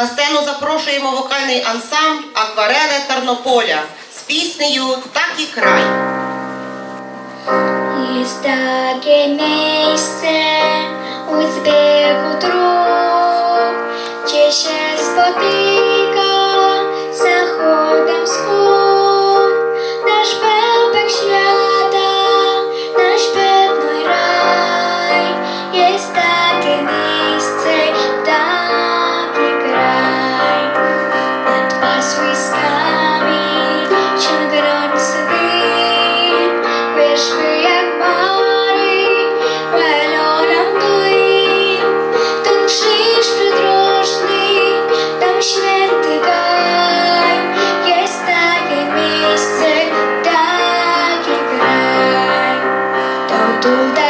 На сцену запрошуємо вокальний ансамбль Акварели Тернополя з піснею Так і край. Із таке місце у збігу труб, чи ще спотика заходом сход, наш пелбек свята, наш певний рай. Є toda